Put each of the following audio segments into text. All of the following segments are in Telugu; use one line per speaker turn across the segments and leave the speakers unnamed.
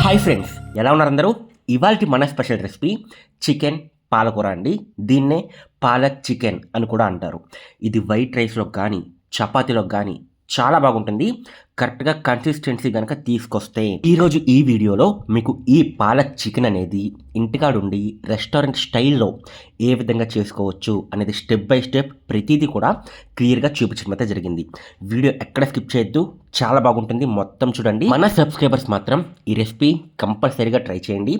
హాయ్ ఫ్రెండ్స్ ఎలా ఉన్నారు అందరూ? ఇవాళ మన స్పెషల్ రెసిపీ చికెన్ పాలకూర అండి. దీన్నే పాలక్ చికెన్ అని కూడా అంటారు. ఇది వైట్ రైస్లో కానీ చపాతీలో కానీ చాలా బాగుంటుంది. కరెక్ట్గా కన్సిస్టెన్సీ కనుక తీసుకొస్తే ఈరోజు ఈ వీడియోలో మీకు ఈ పాలక్ చికెన్ అనేది ఇంటికాడుండి రెస్టారెంట్ స్టైల్లో ఏ విధంగా చేసుకోవచ్చు అనేది స్టెప్ బై స్టెప్ ప్రతిదీ కూడా క్లియర్గా చూపించడం అయితే జరిగింది. వీడియో ఎక్కడ స్కిప్ చేయొద్దు. చాలా బాగుంటుంది. మొత్తం చూడండి. మన సబ్స్క్రైబర్స్ మాత్రం ఈ రెసిపీ కంపల్సరీగా ట్రై చేయండి.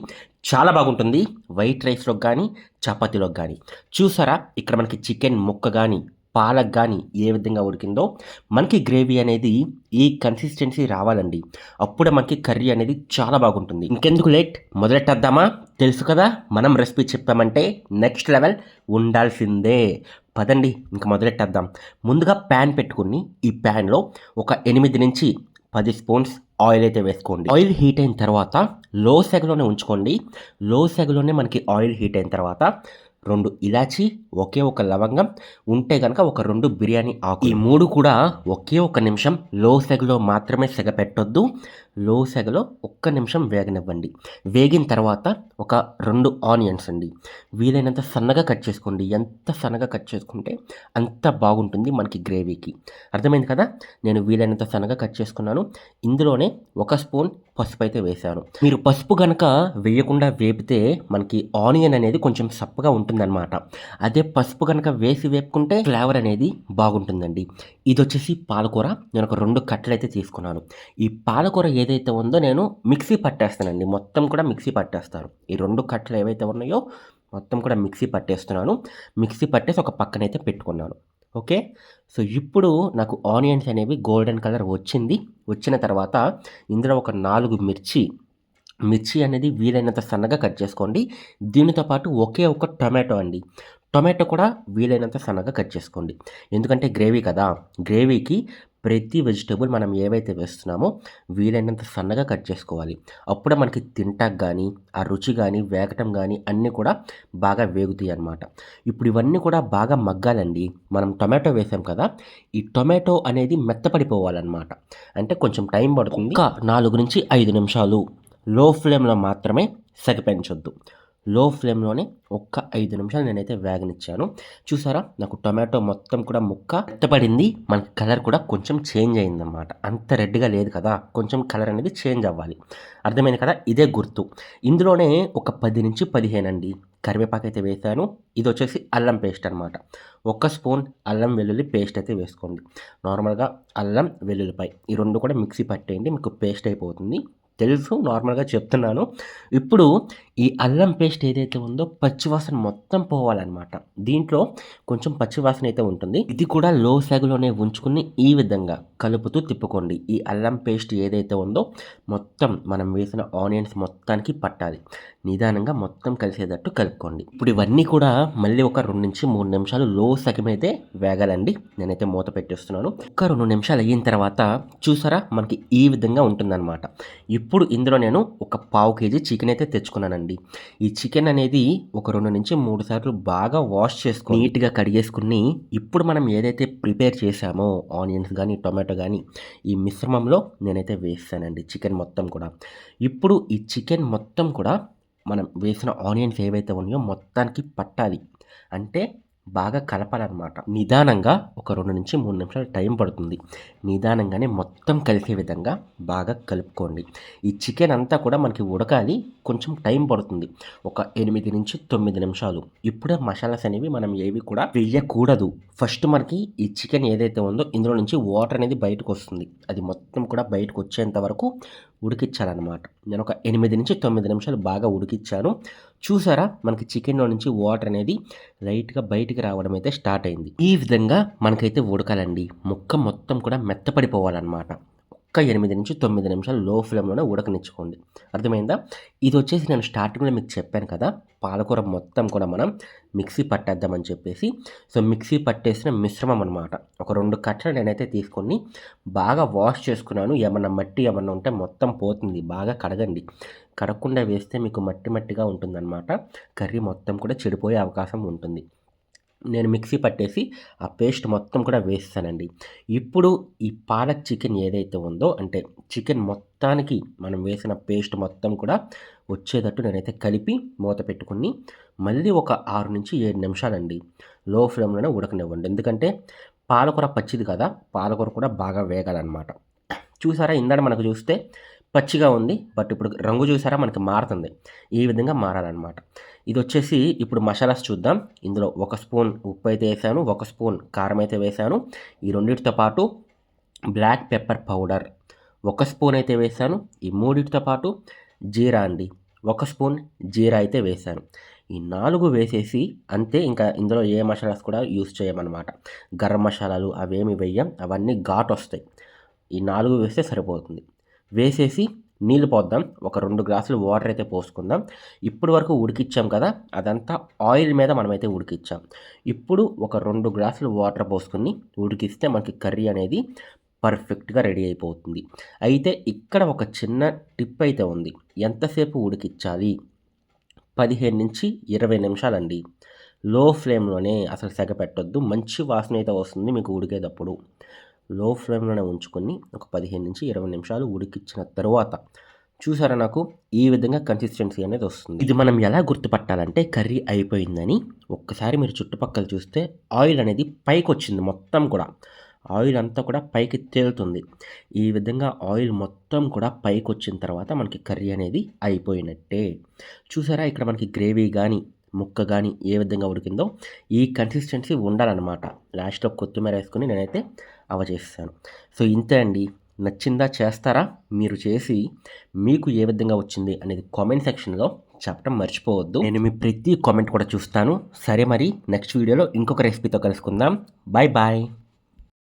చాలా బాగుంటుంది. వైట్ రైస్లో కానీ చపాతీలో కానీ చూసారా? ఇక్కడ మనకి చికెన్ ముక్క కానీ పాలక్ కానీ ఏ విధంగా ఉడికిందో మనకి గ్రేవీ అనేది ఈ కన్సిస్టెన్సీ రావాలండి. అప్పుడే మనకి కర్రీ అనేది చాలా బాగుంటుంది. ఇంకెందుకు లేట్? మొదలెట్టేద్దామా? తెలుసు కదా మనం రెసిపీ చెప్పామంటే నెక్స్ట్ లెవెల్ ఉండాల్సిందే. పదండి ఇంక మొదలెట్టేద్దాం. ముందుగా ప్యాన్ పెట్టుకుని ఈ ప్యాన్లో ఒక ఎనిమిది నుంచి పది స్పూన్స్ ఆయిల్ అయితే వేసుకోండి. ఆయిల్ హీట్ అయిన తర్వాత లో సెగలోనే ఉంచుకోండి. లో సెగలోనే మనకి ఆయిల్ హీట్ అయిన తర్వాత రెండు ఇలాచి ఒకే ఒక లవంగం ఉంటే కనుక ఒక రెండు బిర్యానీ ఆకు ఈ మూడు కూడా ఒకే ఒక నిమిషం లో సెగలో మాత్రమే సెగ పెట్టొద్దు లో సెగలో ఒక్క నిమిషం వేగనివ్వండి. వేగిన తర్వాత ఒక రెండు ఆనియన్స్ అండి. వీలైనంత సన్నగా కట్ చేసుకోండి. ఎంత సన్నగా కట్ చేసుకుంటే అంత బాగుంటుంది మనకి గ్రేవీకి. అర్థమైంది కదా? నేను వీలైనంత సన్నగా కట్ చేసుకున్నాను. ఇందులోనే ఒక స్పూన్ పసుపు అయితే వేశాను. మీరు పసుపు కనుక వేయకుండా వేపితే మనకి ఆనియన్ అనేది కొంచెం సప్పగా ఉంటుందన్నమాట. అదే పసుపు కనుక వేసి వేపుకుంటే ఫ్లేవర్ అనేది బాగుంటుందండి. ఇది వచ్చేసి పాలకూర. నేను ఒక రెండు కట్టలు అయితే తీసుకున్నాను. ఈ పాలకూర ఏదైతే ఉందో నేను మిక్సీ పట్టేస్తానండి. మొత్తం కూడా మిక్సీ పట్టేస్తాను. ఈ రెండు కట్టలు ఏవైతే ఉన్నాయో మొత్తం కూడా మిక్సీ పట్టేస్తున్నాను. మిక్సీ పట్టేసి ఒక పక్కనైతే పెట్టుకున్నాను. ఓకే? సో ఇప్పుడు నాకు ఆనియన్స్ అనేవి గోల్డెన్ కలర్ వచ్చింది. వచ్చిన తర్వాత ఇందులో ఒక నాలుగు మిర్చి. మిర్చి అనేది వీలైనంత సన్నగా కట్ చేసుకోండి. దీనితో పాటు ఒకే ఒక టొమాటో అండి. టొమాటో కూడా వీలైనంత సన్నగా కట్ చేసుకోండి. ఎందుకంటే గ్రేవీ కదా. గ్రేవీకి ప్రతి వెజిటేబుల్ మనం ఏవైతే వేస్తున్నామో వీలైనంత సన్నగా కట్ చేసుకోవాలి. అప్పుడే మనకి తింటాక కానీ ఆ రుచి కానీ వేగటం కానీ అన్నీ కూడా బాగా వేగుతాయి అన్నమాట. ఇప్పుడు ఇవన్నీ కూడా బాగా మగ్గాలండి. మనం టొమాటో వేసాం కదా ఈ టొమాటో అనేది మెత్తపడిపోవాలన్నమాట. అంటే కొంచెం టైం పడుతుంది. ఇంకా నాలుగు నుంచి ఐదు నిమిషాలు లో ఫ్లేమ్లో మాత్రమే సెగపెంచొద్దు లో ఫ్లేమ్లోనే ఒక్క ఐదు నిమిషాలు నేనైతే వేగనిచ్చాను. చూసారా? నాకు టొమాటో మొత్తం కూడా ముక్క ఎత్తపడింది మనకి కలర్ కూడా కొంచెం చేంజ్ అయిందన్నమాట. అంత రెడ్గా లేదు కదా? కొంచెం కలర్ అనేది చేంజ్ అవ్వాలి. అర్థమైంది కదా? ఇదే గుర్తు. ఇందులోనే ఒక పది నుంచి పదిహేను అండి కరివేపాకు అయితే వేసాను. ఇది వచ్చేసి అల్లం పేస్ట్ అనమాట ఒక స్పూన్ అల్లం వెల్లుల్లి పేస్ట్ అయితే వేసుకోండి. నార్మల్గా అల్లం వెల్లుల్లిపాయ. ఈ రెండు కూడా మిక్సీ పట్టేయండి. మీకు పేస్ట్ అయిపోతుంది. తెలుసు నార్మల్గా చెప్తున్నాను. ఇప్పుడు ఈ అల్లం పేస్ట్ ఏదైతే ఉందో పచ్చివాసన మొత్తం పోవాలన్నమాట. దీంట్లో కొంచెం పచ్చివాసన అయితే ఉంటుంది. ఇది కూడా లో సాగులోనే ఉంచుకుని ఈ విధంగా కలుపుతూ తిప్పుకోండి. ఈ అల్లం పేస్ట్ ఏదైతే ఉందో మొత్తం మనం వేసిన ఆనియన్స్ మొత్తానికి పట్టాలి. నిదానంగా మొత్తం కలిసేటట్టు కలుపుకోండి. ఇప్పుడు ఇవన్నీ కూడా మళ్ళీ ఒక రెండు నుంచి మూడు నిమిషాలు లో సగం అయితే వేగాలండి. నేనైతే మూత పెట్టేస్తున్నాను. ఒక రెండు నిమిషాలు అయిన తర్వాత చూసారా? మనకి ఈ విధంగా ఉంటుందన్నమాట. ఇప్పుడు ఇందులో నేను ఒక పావు కేజీ చికెన్ అయితే తెచ్చుకున్నానండి. ఈ చికెన్ అనేది ఒక రెండు నుంచి మూడు సార్లు బాగా వాష్ చేసుకుని నీట్గా కడిగేసుకుని ఇప్పుడు మనం ఏదైతే ప్రిపేర్ చేసామో ఆనియన్స్ కానీ టొమాటో కానీ ఈ మిశ్రమంలో నేనైతే వేస్తానండి చికెన్ మొత్తం కూడా. ఇప్పుడు ఈ చికెన్ మొత్తం కూడా మనం వేసిన ఆనియన్స్ ఏవైతే ఉన్నాయో మొత్తానికి పట్టాలి. అంటే బాగా కలపాలన్నమాట. నిదానంగా ఒక రెండు నుంచి మూడు నిమిషాలు టైం పడుతుంది. నిదానంగానే మొత్తం కలిసే విధంగా బాగా కలుపుకోండి. ఈ చికెన్ అంతా కూడా మనకి ఉడకాలి కొంచెం టైం పడుతుంది. ఒక ఎనిమిది నుంచి తొమ్మిది నిమిషాలు. ఇప్పుడే మసాలాస్ అనేవి మనం ఏవి కూడా వేయకూడదు. ఫస్ట్ మనకి ఈ చికెన్ ఏదైతే ఉందో ఇందులో నుంచి వాటర్ అనేది బయటకు వస్తుంది. అది మొత్తం కూడా బయటకు వచ్చేంత వరకు ఉడికించాలన్నమాట నేను ఒక ఎనిమిది నుంచి తొమ్మిది నిమిషాలు బాగా ఉడికిచ్చాను. చూసారా? మనకి చికెన్లో నుంచి వాటర్ అనేది లైట్గా బయటికి రావడం అయితే స్టార్ట్ అయింది. ఈ విధంగా మనకైతే ఉడకాలండి. ముక్క మొత్తం కూడా మెత్తపడిపోవాలన్నమాట. ఒక్క ఎనిమిది నుంచి తొమ్మిది నిమిషాలు లో ఫ్లేమ్లోనే ఉడకనిచ్చుకోండి. అర్థమైందా? ఇది వచ్చేసి నేను స్టార్టింగ్లో మీకు చెప్పాను కదా పాలకూర మొత్తం కూడా మనం మిక్సీ పట్టేద్దామని చెప్పేసి సో మిక్సీ పట్టేసిన మిశ్రమం అనమాట ఒక రెండు కట్టలు నేనైతే తీసుకొని బాగా వాష్ చేసుకున్నాను. ఏమన్నా మట్టి ఏమన్నా ఉంటే మొత్తం పోతుంది బాగా కడగండి. కడగకుండా వేస్తే మీకు మట్టి మట్టిగా ఉంటుందన్నమాట. కర్రీ మొత్తం కూడా చెడిపోయే అవకాశం ఉంటుంది. నేను మిక్సీ పట్టేసి ఆ పేస్ట్ మొత్తం కూడా వేస్తానండి ఇప్పుడు ఈ పాలక్ చికెన్ ఏదైతే ఉందో అంటే చికెన్ మొత్తానికి మనం వేసిన పేస్ట్ మొత్తం కూడా వచ్చేటట్టు నేనైతే కలిపి మూత పెట్టుకుని మళ్ళీ ఒక ఆరు నుంచి ఏడు నిమిషాలండి లో ఫ్లేమ్లోనే ఉడకనివ్వండి. ఎందుకంటే పాలకూర పచ్చిది కదా పాలకూర కూడా బాగా వేగాలన్నమాట. చూసారా? ఇందాక మనకు చూస్తే పచ్చిగా ఉంది బట్ ఇప్పుడు రంగు చూసారా? మనకి మారుతుంది. ఈ విధంగా మారాలన్నమాట. ఇది వచ్చేసి ఇప్పుడు మసాలాస్ చూద్దాం. ఇందులో ఒక స్పూన్ ఉప్పు అయితే వేసాను ఒక స్పూన్ కారం అయితే వేసాను. ఈ రెండింటితో పాటు బ్లాక్ పెప్పర్ పౌడర్ ఒక స్పూన్ అయితే వేసాను. ఈ మూడింటితో పాటు జీరా అండి ఒక స్పూన్ జీరా అయితే వేసాను. ఈ నాలుగు వేసేసి అంతే ఇంకా ఇందులో ఏ మసాలాస్ కూడా యూస్ చేయమన్నమాట. గరం మసాలాలు అవేమి వేయం అవన్నీ ఘాట్ వస్తాయి ఈ నాలుగు వేస్తే సరిపోతుంది. వేసేసి నీళ్ళు పోద్దాం. ఒక రెండు గ్లాసులు వాటర్ అయితే పోసుకుందాం. ఇప్పుడు వరకు ఉడికిచ్చాం కదా అదంతా ఆయిల్ మీద మనమైతే ఉడికిచ్చాం. ఇప్పుడు ఒక రెండు గ్లాసులు వాటర్ పోసుకుని ఉడికిస్తే మనకి కర్రీ అనేది పర్ఫెక్ట్గా రెడీ అయిపోతుంది. అయితే ఇక్కడ ఒక చిన్న టిప్ అయితే ఉంది. ఎంతసేపు ఉడికిచ్చాలి? పదిహేను నుంచి ఇరవై నిమిషాలండి. లో ఫ్లేమ్లోనే అసలు సెగ పెట్టొద్దు. మంచి వాసన అయితే వస్తుంది మీకు ఉడికేటప్పుడు. లో ఫ్లేమ్లోనే ఉంచుకొని ఒక పదిహేను నుంచి ఇరవై నిమిషాలు ఉడికిచ్చిన తర్వాత చూసారా నాకు? ఈ విధంగా కన్సిస్టెన్సీ అనేది వస్తుంది. ఇది మనం ఎలా గుర్తుపట్టాలంటే కర్రీ అయిపోయిందని ఒక్కసారి మీరు చుట్టుపక్కల చూస్తే ఆయిల్ అనేది పైకి వచ్చింది మొత్తం కూడా. ఆయిల్ అంతా కూడా పైకి తేలుతుంది. ఈ విధంగా ఆయిల్ మొత్తం కూడా పైకి వచ్చిన తర్వాత మనకి కర్రీ అనేది అయిపోయినట్టే. చూసారా ఇక్కడ మనకి గ్రేవీ కానీ ముక్క కానీ ఏ విధంగా ఉడికిందో ఈ కన్సిస్టెన్సీ ఉండాలన్నమాట. లాస్ట్లో కొత్తిమీర వేసుకొని నేనైతే అవ చేస్తాను సో ఇంతే అండి. నచ్చిందా చేస్తారా? మీరు చేసి మీకు ఏ విధంగా వచ్చింది అనేది కామెంట్ సెక్షన్లో చెప్పడం మర్చిపోవద్దు. నేను మీ ప్రతి కామెంట్ కూడా చూస్తాను. సరే మరి నెక్స్ట్ వీడియోలో ఇంకొక రెసిపీతో కలుసుకుందాం. Bye bye.